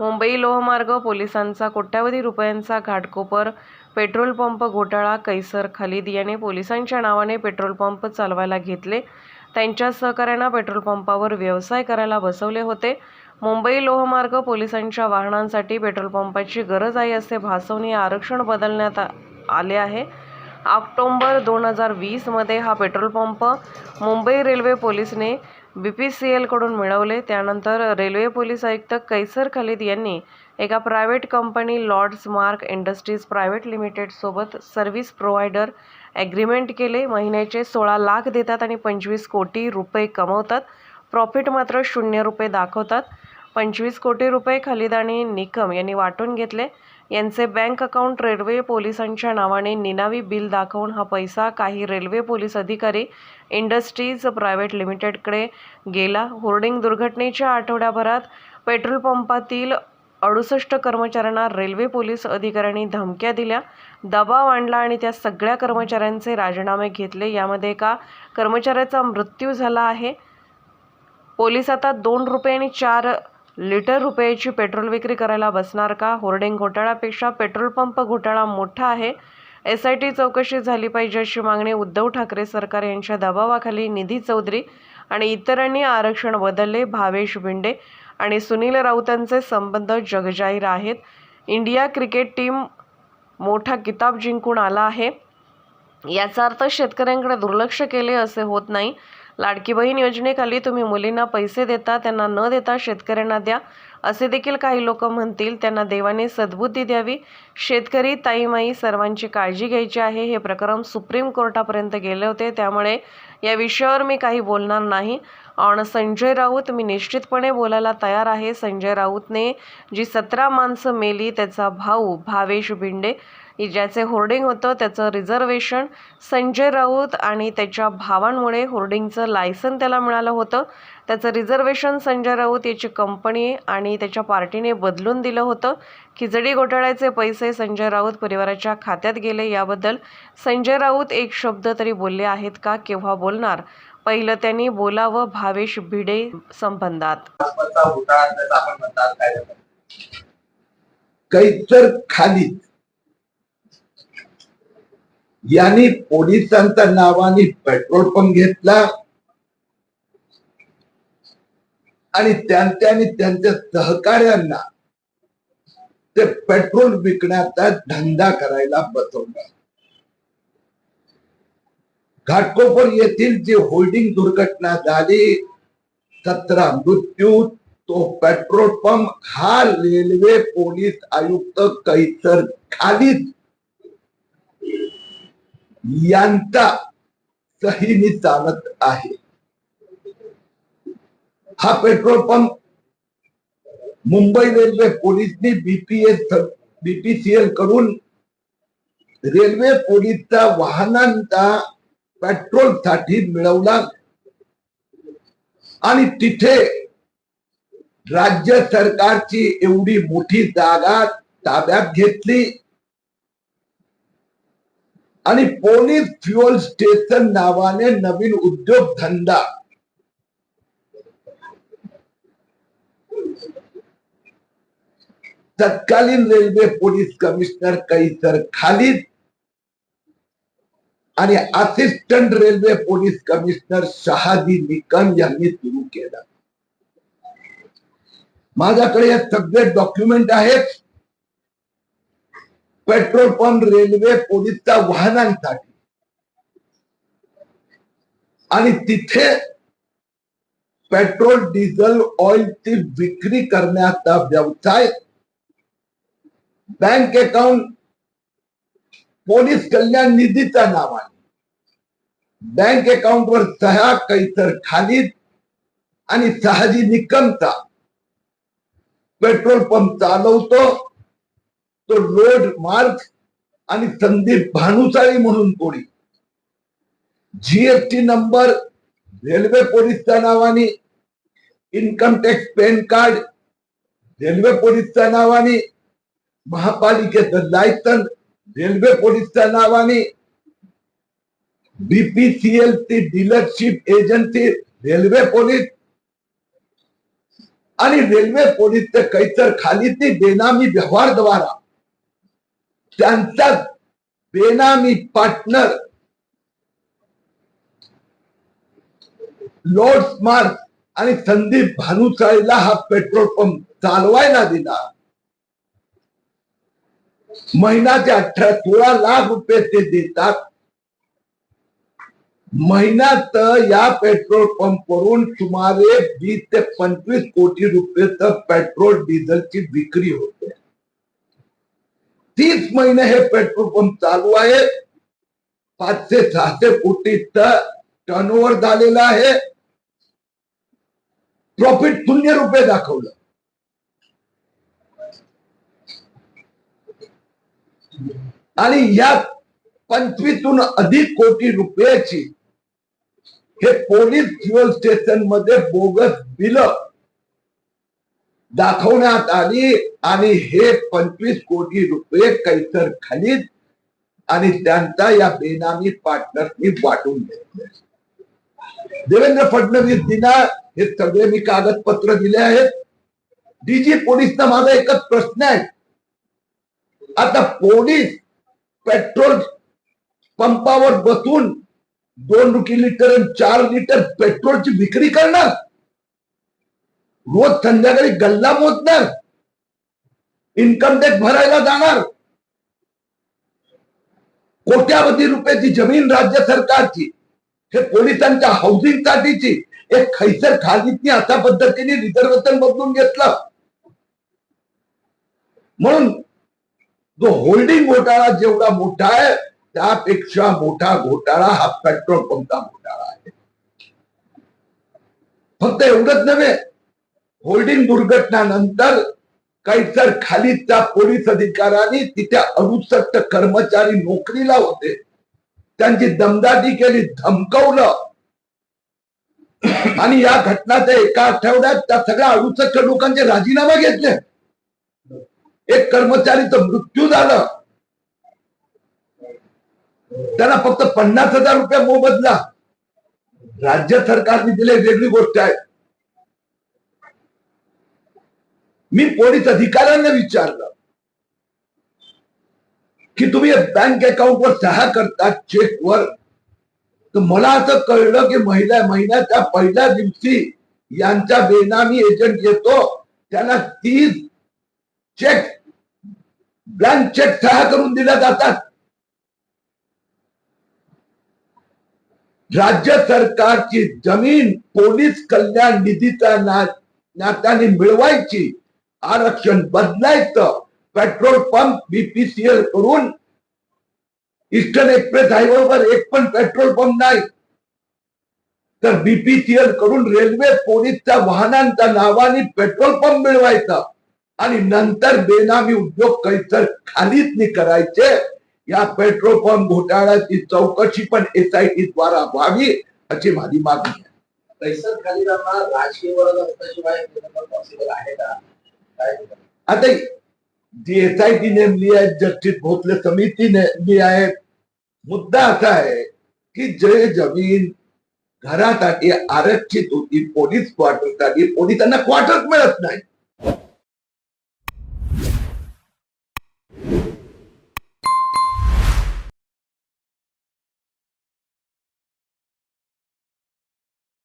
मुंबई लोहमार्ग पोलिसांचा कोट्यावधी रुपयांचा घाटकोपर पेट्रोल पंप घोटाळा कैसर खालिद याने पोलिसांच्या नावाने पेट्रोल पंप चालवायला घेतले. त्यांच्या सहकाऱ्यांना पेट्रोल पंपावर व्यवसाय करायला बसवले होते. मुंबई लोहमार्ग पोलिसांच्या वाहनांसाठी पेट्रोल पंपाची गरज आहे असे भासवणे हे आरक्षण बदलण्यात आ- आले आहे. ऑक्टोंबर दोन हजार वीसमध्ये हा पेट्रोल पंप मुंबई रेल्वे पोलिसने बी पी सी एलकडून मिळवले. त्यानंतर रेल्वे पोलीस आयुक्त कैसर खालिद यांनी एका private company Lords Mark Industries private लिमिटेडसोबत service provider agreement केले. महिन्याचे सोळा लाख देतात आणि पंचवीस कोटी रुपये कमवतात. प्रॉफिट मात्र शून्य रुपये दाखवतात. पंचवीस कोटी रुपये खालिद आणि निकम यांनी वाटून घेतले. यांचे बँक अकाउंट रेल्वे पोलिसांच्या नावाने निनावी बिल दाखवून हा पैसा काही रेल्वे पोलीस अधिकारी इंडस्ट्रीज प्रायव्हेट लिमिटेडकडे गेला. होर्डिंग दुर्घटनेच्या आठवड्याभरात पेट्रोल पंपातील अडुसष्ट कर्मचाऱ्यांना रेल्वे पोलीस अधिकाऱ्यांनी धमक्या दिल्या. दबाव आणला आणि त्या सगळ्या कर्मचाऱ्यांचे राजीनामे घेतले. यामध्ये एका कर्मचाऱ्याचा मृत्यू झाला आहे. पोलीस आता दोन रुपये आणि चार लिटर रुपयाची पेट्रोल विक्री करायला बसणार का? होर्डिंग घोटाळ्यापेक्षा पेट्रोल पंप घोटाळा मोठा आहे. एस आय टी चौकशी झाली पाहिजे अशी मागणी उद्धव ठाकरे सरकार यांच्या दबावाखाली निधी चौधरी आणि इतरांनी आरक्षण बदलले भावेश भिंडे आणि सुनील राऊतांचे संबंध जगजाहीर आहेत. इंडिया क्रिकेट टीम मोठा किताब जिंकून आला आहे. याचा अर्थ शेतकऱ्यांकडे दुर्लक्ष केले असे होत नाही. लाडकी बहीण योजनेखाली तुम्ही मुलींना पैसे देता त्यांना न देता शेतकऱ्यांना द्या. असे देखील काही लोक म्हणतील त्यांना देवाने सद्बुद्धी द्यावी. शेतकरी ताईमाई सर्वांची काळजी घ्यायची आहे. हे प्रकरण सुप्रीम कोर्टापर्यंत गेले होते. त्यामुळे या विषयावर मी काही बोलणार नाही. आणि संजय राऊत मी निश्चितपणे बोलायला तयार आहे. संजय राऊतने जी सतरा माणसं मेली त्याचा भाऊ भावेश भिंडे ज्याचे होर्डिंग होतं त्याचं रिझर्वेशन. संजय राऊत आणि त्याच्या भावांमुळे होर्डिंगचं लायसन त्याला मिळालं होतं. त्याचं रिझर्वेशन संजय राऊत याची कंपनी आणि त्याच्या पार्टीने बदलून दिलं होतं. खिचडी घोटाळ्याचे पैसे संजय राऊत परिवाराच्या खात्यात गेले. याबद्दल संजय राऊत एक शब्द तरी बोलले आहेत का? केव्हा बोलणार? पहिलं त्यांनी बोलावं भावेश भिडे संबंधात. आसपासचा घोटाळा यांनी पोलिसांच्या नावाने पेट्रोल पंप घेतला. आणि त्यांच्या आणि त्यांच्या सहकार्यांना ते पेट्रोल विकण्याचा धंदा करायला बसवला. घाटकोपर येथील जी होल्डिंग दुर्घटना झाली सतरा मृत्यू तो पेट्रोल पंप हा रेल्वे पोलीस आयुक्त कैसर खालीद यांचा सहीने चालत आहे. हा पेट्रोल पंप मुंबई रेल्वे पोलीसनी बीपीएस बीपीसीएलकडून रेल्वे पोलीसचा वाहनांचा पेट्रोलसाठी मिळवला. आणि तिथे राज्य सरकारची एवढी मोठी जागा ताब्यात घेतली. आणि पोलीस फ्युअल स्टेशन नावाने नवीन उद्योगधंदा तत्कालीन railway police commissioner Qaiser Khalid आणि assistant railway police commissioner Shahadi Nikam यांनी सुरू केला. माझ्याकडे हे सगळे डॉक्युमेंट आहेत. पेट्रोल पंप रेल्वे पोलीसच्या वाहनांसाठी. आणि तिथे पेट्रोल डिझेल ऑइलची विक्री करण्याचा व्यवसाय बँक अकाउंट पोलीस कल्याण निधीच्या नावाने. बँक अकाउंट वर सह्या कैसर खालीद आणि सहाजी निकमचा पेट्रोल पंप चालवतो. तो रोड मार्ग आणि संदीप भानुसाळी म्हणून कोणी जीएसटी नंबर रेल्वे पोलीसच्या नावाने. Income tax PAN card railway पोलीसच्या नावाने. महापालिकेचं लायसन रेल्वे पोलीसच्या नावाने. बीपीसीएल ची डीलरशिप एजन्सी रेल्वे पोलीस. आणि रेल्वे पोलीस ते कैसर खालीदी बेनामी व्यवहारद्वारा त्यांचा बेनामी पार्टनर लॉर्ड स्मार्ट आणि संदीप भानुसाळीला हा पेट्रोल पंप चालवायला दिला. महिन्याचे अठरा सोळा लाख रुपये ते देतात. महिन्यात या पेट्रोल पंप वरून सुमारे वीस ते पंचवीस कोटी रुपयेचं पेट्रोल डिझेलची विक्री होते. तीस महिने हे पेट्रोल पंप चालू आहे. पाचशे सहाशे कोटी टर्नओव्हर झालेलं आहे. प्रॉफिट शून्य रुपये दाखवलं. आणि या पंचवीसहून अधिक कोटी रुपयाची हे पोलीस फ्युएल स्टेशनमध्ये बोगस बिल दाखवण्यात आली आणि हे पंचवीस कोटी रुपये कैसर खाली आणि त्यांचा या बेनामी पार्टनरनी वाटून घेतले. देवेंद्र फडणवीस दिना हे सगळे मी कागदपत्र दिले आहेत. डीजी पोलीसचा माझा एकच प्रश्न आहे. आता पोलीस पेट्रोल पंपावर बसून दोन रुपये लिटर आणि चार लिटर पेट्रोलची विक्री करणार? रोज संध्याकाळी गल्ला मोजणार? इन्कम टॅक्स भरायला जाणार? कोट्यावधी रुपयाची जमीन राज्य सरकारची हे पोलिसांच्या हाऊसिंग साठीची एक खैसर खालीतनी अशा पद्धतीने रिझर्वेशन बदलून घेतलं. म्हणून जो होल्डिंग घोटाळा जेवढा मोठा आहे त्यापेक्षा मोठा घोटाळा हा पेट्रोल पंपचा घोटाळा आहे. फक्त एवढंच नव्हे होल्डिंग दुर्घटनानंतर कैसर खालीच्या पोलीस अधिकाऱ्यांनी तिथे अडुसष्ट कर्मचारी नोकरीला होते त्यांची दमदाटी केली धमकवलं आणि या घटनाच्या एका आठवड्यात त्या सगळ्या अडुसष्ट लोकांचे राजीनामा घेतले. एक कर्मचारीचा मृत्यू झालं. त्यांना फक्त पन्नास हजार रुपये मोबदला. राज्य सरकारने दिले वेगळी गोष्ट आहे. मी पोलीस अधिकाऱ्यांना विचारलं की तुम्ही बँक अकाउंटवर सहा करता चेकवर तर मला असं कळलं की महिला महिन्याच्या पहिल्या दिवशी यांचा बेनामी एजंट येतो त्यांना तीस चेक ब्लँक चेक सहा करून दिल्या जातात. राज्य सरकारची जमीन पोलीस कल्याण निधीचा नात्याने मिळवायची. आरक्षण बदलायचं. पेट्रोल पंप बीपीसीएल करून ईस्टर्न एक्सप्रेस हायवेवर एक पण पेट्रोल पंप नाही. तर बीपीसीएल करून रेल्वे पोलीसच्या वाहनांच्या नावाने पेट्रोल पंप मिळवायचा. आणि नंतर बेनामी उद्योग कैसर खालीच करायचे या पेट्रोल पंप घोटाळ्याची चौकशी पण एसआयटी द्वारा व्हावी अशी माझी मागणी आहे. आता जी एसआयटी नेमली आहे जस्टिस भोसले समिती नेमली आहे. मुद्दा असा आहे की जे जमीन घरासाठी आरक्षित होती पोलीस क्वार्टरसाठी पोलिसांना क्वार्टर मिळत नाही.